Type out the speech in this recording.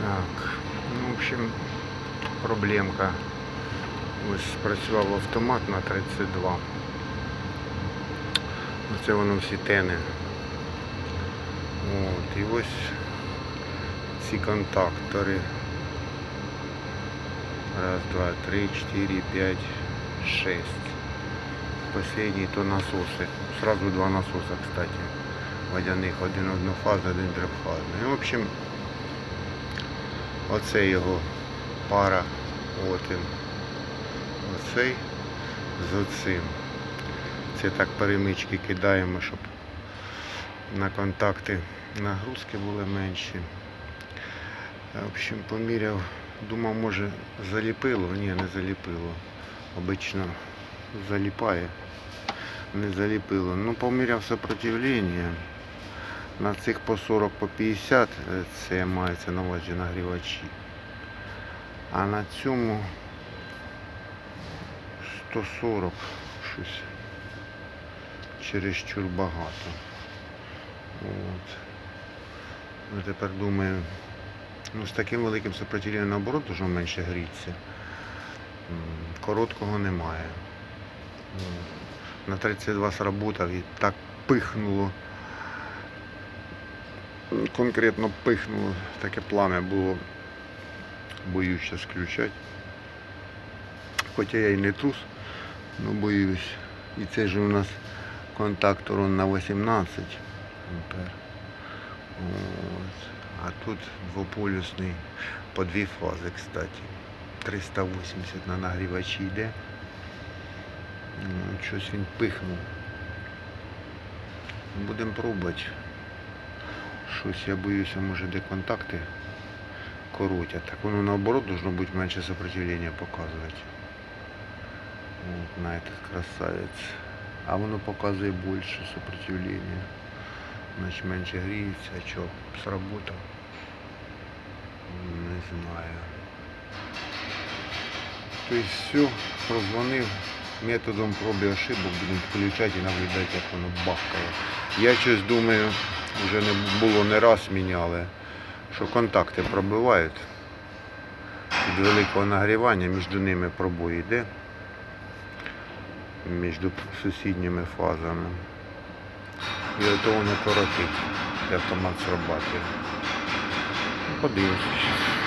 Так, ну, в общем, проблемка. Ось спрацював автомат на 32. Оце воно всі тени. От, і ось ці контактори. Раз, два, три, четыре, пять, шесть. Последний то насоси. Сразу два насоса, кстати. Водяних, один однофазний, один трьохфазний. Ну, В общем, оце його пара. От він. Оцей з оцим. Це так перемички кидаємо, щоб на контакти нагрузки були менші. В общем, поміряв, думав, може заліпило. Ні, не заліпило. Обично заліпає. Не заліпило. Ну, поміряв сопротивлення. На цих по 40, по 50 е, це мається на увазі нагрівачі. А на цьому 140 щось чересчур багато. От. Ну, тепер думаю, ну з таким великим сопротивленням наоборот дуже менше гріться. Короткого немає. На 32 сработав і так пихнуло. Конкретно пихнуло, таке пламя було. Зараз включати. Хоча я і не трус, але боюсь. І це ж у нас контактор он на 18 ампер. А тут двополюсний по дві фази, кстати. 380 на нагрівачі йде. Ну, Щось він пихнув. Будемо пробувати. Щось я боюся, може де контакти коротять. Так воно наоборот должно бути менше сопротивлення показувати. Вот на этот красавець. А воно показує більше сопротивлення. Значить менше гріється, а що, сработав? Не знаю. Тобто все, прозвонив Методом проби ошибок, будемо включати і наблюдати, як воно бахкає. Я щось думаю, вже не було не раз міняли, що контакти пробивають. Від великого нагрівання між ними пробой йде між сусідніми фазами. І ото воно коротить, і автомат. Ну, Подивимося.